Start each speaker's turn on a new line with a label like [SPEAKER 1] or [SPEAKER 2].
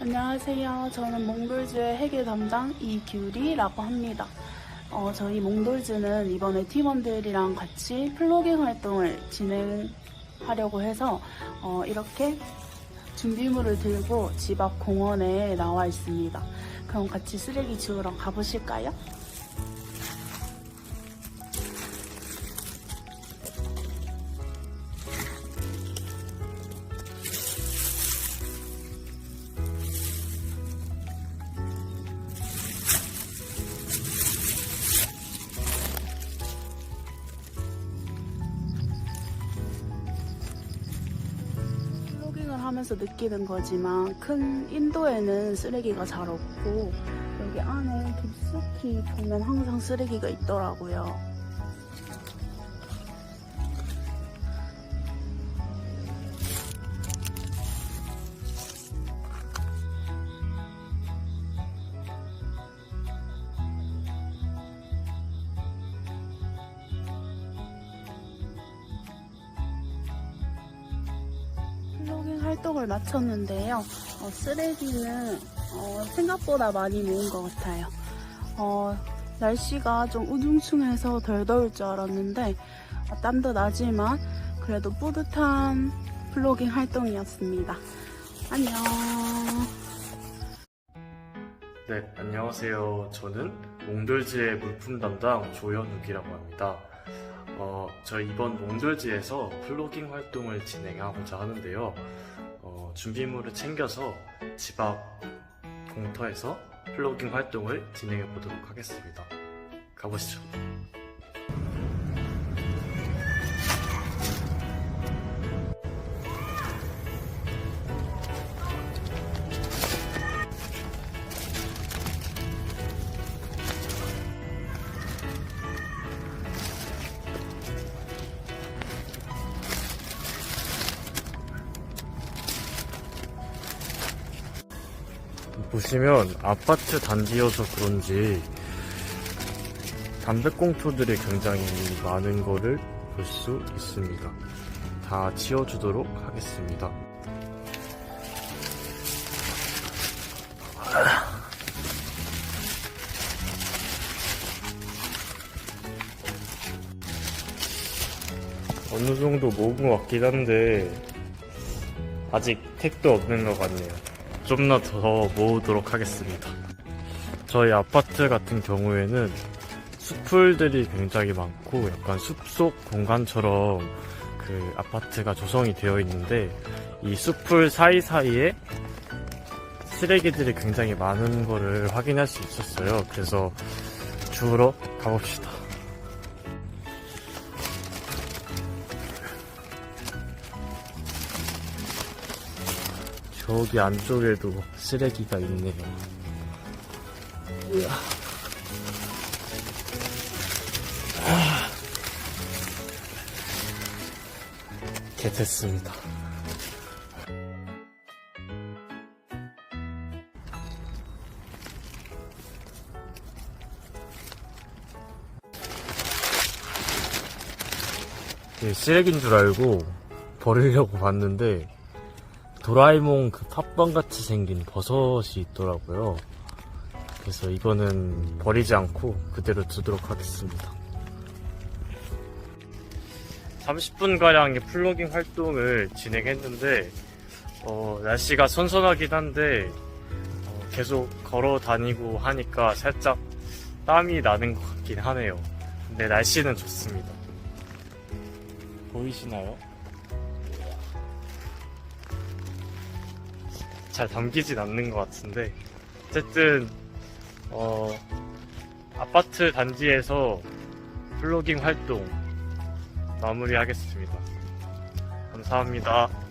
[SPEAKER 1] 안녕하세요. 저는 몽돌즈의 회계 담당 이규리라고 합니다. 어, 저희 몽돌즈는 이번에 팀원들이랑 같이 플로깅 활동을 진행하려고 해서 어, 이렇게 준비물을 들고 집 앞 공원에 나와 있습니다. 그럼 같이 쓰레기 주우러 가보실까요? 하면서 느끼는 거지만 큰 인도에는 쓰레기가 잘 없고 여기 안에 깊숙이 보면 항상 쓰레기가 있더라고요. 플로깅 활동을 마쳤는데요. 어, 쓰레기는 어, 생각보다 많이 모은 것 같아요. 어, 날씨가 좀 우중충해서 덜 더울 줄 알았는데 어, 땀도 나지만 그래도 뿌듯한 플로깅 활동이었습니다. 안녕.
[SPEAKER 2] 네, 안녕하세요. 저는 몽돌즈의 물품 담당 조현욱이라고 합니다. 어, 저희 이번 몽돌즈에서 플로깅 활동을 진행하고자 하는데요. 어, 준비물을 챙겨서 집 앞 공터에서 플로깅 활동을 진행해 보도록 하겠습니다. 가보시죠. 보시면 아파트 단지여서 그런지 담배꽁초들이 굉장히 많은 거를 볼 수 있습니다. 다 치워주도록 하겠습니다. 어느 정도 모은 것 같긴 한데 아직 택도 없는 것 같네요. 좀더 모으도록 하겠습니다. 저희 아파트 같은 경우에는 숲풀들이 굉장히 많고 약간 숲속 공간처럼 그 아파트가 조성이 되어 있는데 이 숲풀 사이사이에 쓰레기들이 굉장히 많은 거를 확인할 수 있었어요. 그래서 주우러 가봅시다. 저기 안쪽에도 쓰레기가 있네요. 으아. 아. 개 됐습니다. 이게 쓰레기인 줄 알고 버리려고 봤는데 도라에몽 그 팥빵 같이 생긴 버섯이 있더라고요. 그래서 이거는 버리지 않고 그대로 두도록 하겠습니다. 30분가량의 플로깅 활동을 진행했는데, 어, 날씨가 선선하긴 한데, 어, 계속 걸어 다니고 하니까 살짝 땀이 나는 것 같긴 하네요. 근데 날씨는 좋습니다. 보이시나요? 잘 담기진 않는 것 같은데 어쨌든 어, 아파트 단지에서 플로깅 활동 마무리하겠습니다. 감사합니다.